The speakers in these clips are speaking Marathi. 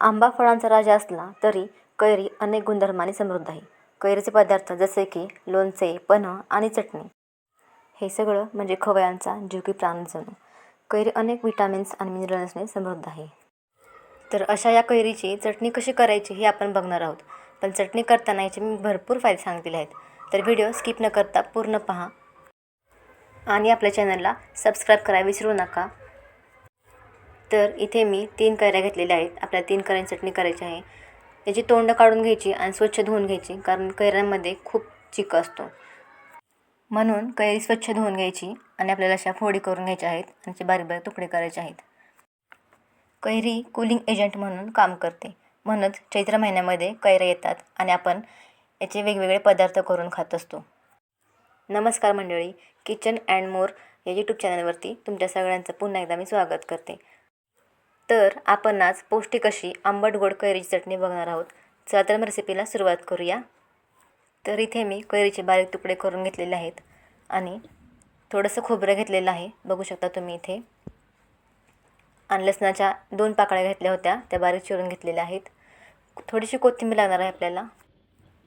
आंबा फळांचा राजा असला तरी कैरी अनेक गुणधर्मांनी समृद्ध आहे. कैरीचे पदार्थ जसे की लोणचे पन्हं आणि चटणी. हे सगळं म्हणजे खवयांचा जीवकी प्राण जणू. कैरी अनेक विटामिन्स आणि मिनरल्सने समृद्ध आहे. तर अशा या कैरीची चटणी कशी करायची हे आपण बघणार आहोत. पण चटणी करताना याचे मी भरपूर फायदे सांगितले आहेत. तर व्हिडिओ स्किप न करता पूर्ण पहा. आणि आपल्या चॅनलला सबस्क्राईब करायला विसरू नका. तर इथे मी तीन कैऱ्या घेतलेल्या आहेत. आपल्याला तीन कैऱ्यांची चटणी करायची आहे. याची तोंड काढून घ्यायची आणि स्वच्छ धुवून घ्यायची कारण कैऱ्यांमध्ये खूप चिक असतो. म्हणून कैरी स्वच्छ धुवून घ्यायची आणि आपल्याला अशा फोडी करून घ्यायच्या आहेत आणि त्याचे बारीक बारीक तुकडे करायचे आहेत. कैरी कूलिंग एजंट म्हणून काम करते. म्हणूनच चैत्र महिन्यामध्ये कैऱ्या येतात आणि आपण याचे वेगवेगळे पदार्थ करून खात असतो. नमस्कार मंडळी किचन अँड मोर या यूट्यूब चॅनलवरती तुमच्या सगळ्यांचं पुन्हा एकदा मी स्वागत करते. तर आपण आज पौष्टिक अशी आंबट गोड कैरीची चटणी बघणार आहोत. चला तर मग रेसिपीला सुरुवात करूया. तर इथे मी कैरीचे बारीक तुकडे करून घेतलेले आहेत आणि थोडंसं खोबरं घेतलेलं आहे. बघू शकता तुम्ही इथे. आणि लसणाच्या दोन पाकळ्या घेतल्या होत्या त्या बारीक चिरून घेतलेल्या आहेत. थोडीशी कोथिंबीर लागणार आहे आपल्याला.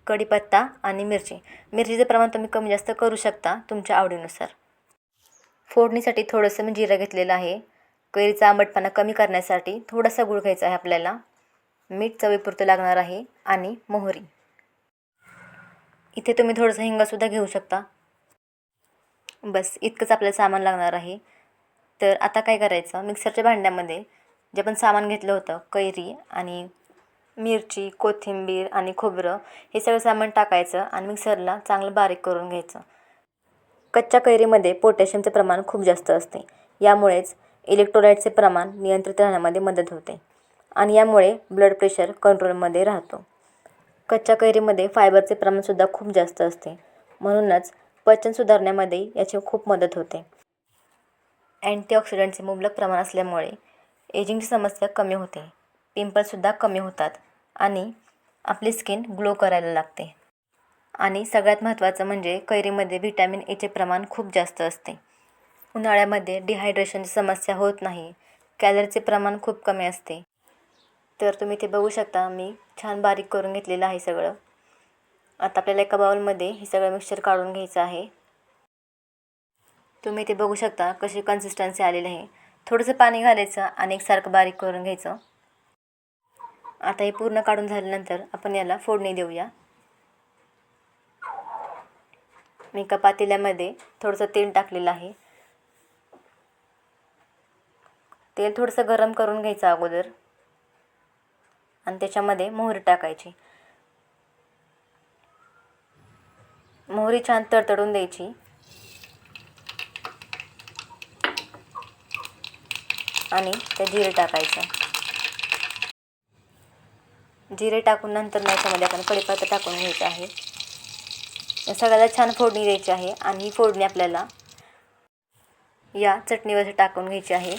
कढीपत्ता आणि मिरची. मिरचीचं प्रमाण तुम्ही कमी जास्त करू शकता तुमच्या आवडीनुसार. फोडणीसाठी थोडंसं मी जिरं घेतलेलं आहे. कैरीचा आंबटपणा कमी करण्यासाठी थोडासा गुळ घ्यायचा आहे आपल्याला. मीठ चवीपुरतं लागणार आहे आणि मोहरी. इथे तुम्ही थोडंसं हिंगासुद्धा घेऊ शकता. बस इतकंच आपल्याला सामान लागणार आहे. तर आता काय करायचं? मिक्सरच्या भांड्यामध्ये जे आपण सामान घेतलं होतं कैरी आणि मिरची कोथिंबीर आणि खोबरं हे सगळं सामान टाकायचं आणि मिक्सरला चांगलं बारीक करून घ्यायचं. कच्च्या कैरीमध्ये पोटॅशियमचे प्रमाण खूप जास्त असते. यामुळेच इलेक्ट्रोलाईटचे प्रमाण नियंत्रित राहण्यामध्ये मदत होते आणि यामुळे ब्लड प्रेशर कंट्रोलमध्ये राहतो. कच्च्या कैरीमध्ये फायबरचे प्रमाणसुद्धा खूप जास्त असते. म्हणूनच पचन सुधारण्यामध्ये याची खूप मदत होते. अँटीऑक्सिडंटचे मुबलक प्रमाण असल्यामुळे एजिंगची समस्या कमी होते. पिंपल्ससुद्धा कमी होतात आणि आपली स्किन ग्लो करायला लागते. आणि सगळ्यात महत्त्वाचं म्हणजे कैरीमध्ये व्हिटॅमिन एचे प्रमाण खूप जास्त असते. उन्हाळ्यामध्ये डिहायड्रेशनची समस्या होत नाही. कॅलरीचे प्रमाण खूप कमी असते. तर तुम्ही ते बघू शकता मी छान बारीक करून घेतलेलं आहे सगळं. आता आपल्याला एका बाउलमध्ये हे सगळं मिक्सचर काढून घ्यायचं आहे. तुम्ही ते बघू शकता कशी कन्सिस्टन्सी आलेली आहे. थोडंसं पाणी घालायचं आणि एकसारखं बारीक करून घ्यायचं. आता हे पूर्ण काढून झाल्यानंतर आपण याला फोडणी देऊया. मी एका पातेल्यामध्ये थोडंसं तेल टाकलेलं आहे. तेल थोडंसं गरम करून घ्यायचं अगोदर. आणि त्याच्यामध्ये मोहरी टाकायची. मोहरी छान तडतडून द्यायची. आणि त्या जिरे टाकायचं. जिरे टाकून नंतर याच्यामध्ये आपण कडीपत्ता टाकून घ्यायचा आहे. या सगळ्याला छान फोडणी द्यायची आहे. आणि ही फोडणी आपल्याला या चटणीवर टाकून घ्यायची आहे.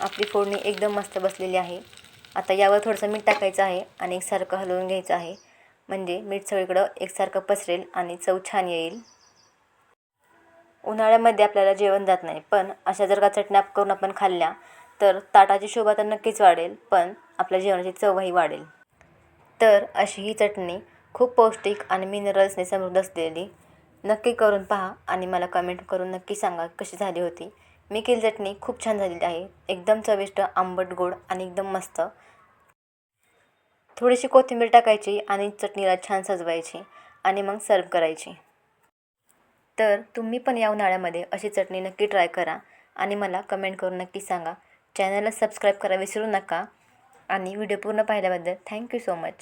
आपली फोडणी एकदम मस्त बसलेली आहे. आता यावर थोडंसं मीठ टाकायचं आहे आणि एकसारखं हलवून घ्यायचं आहे. म्हणजे मीठ सगळीकडं एकसारखं पसरेल आणि चव छान येईल. उन्हाळ्यामध्ये आपल्याला जेवण जात नाही पण अशा जर का चटण्या करून आपण खाल्ल्या तर ताटाची शोभा तर नक्कीच वाढेल पण आपल्या जेवणाची चवही वाढेल. तर अशी ही चटणी खूप पौष्टिक आणि मिनरल्सने समृद्ध असलेली. नक्की करून पहा आणि मला कमेंट करून नक्की सांगा कशी झाली होती. मी केली चटणी खूप छान झालेली आहे. एकदम चविष्ट आंबट गोड आणि एकदम मस्त. थोडीशी कोथिंबीर टाकायची आणि चटणीला छान सजवायची आणि मग सर्व करायची. तर तुम्ही पण या उन्हाळ्यामध्ये अशी चटणी नक्की ट्राय करा आणि मला कमेंट करून नक्की सांगा. चॅनलला सबस्क्राईब करा विसरू नका. आणि व्हिडिओ पूर्ण पाहिल्याबद्दल थँक्यू सो मच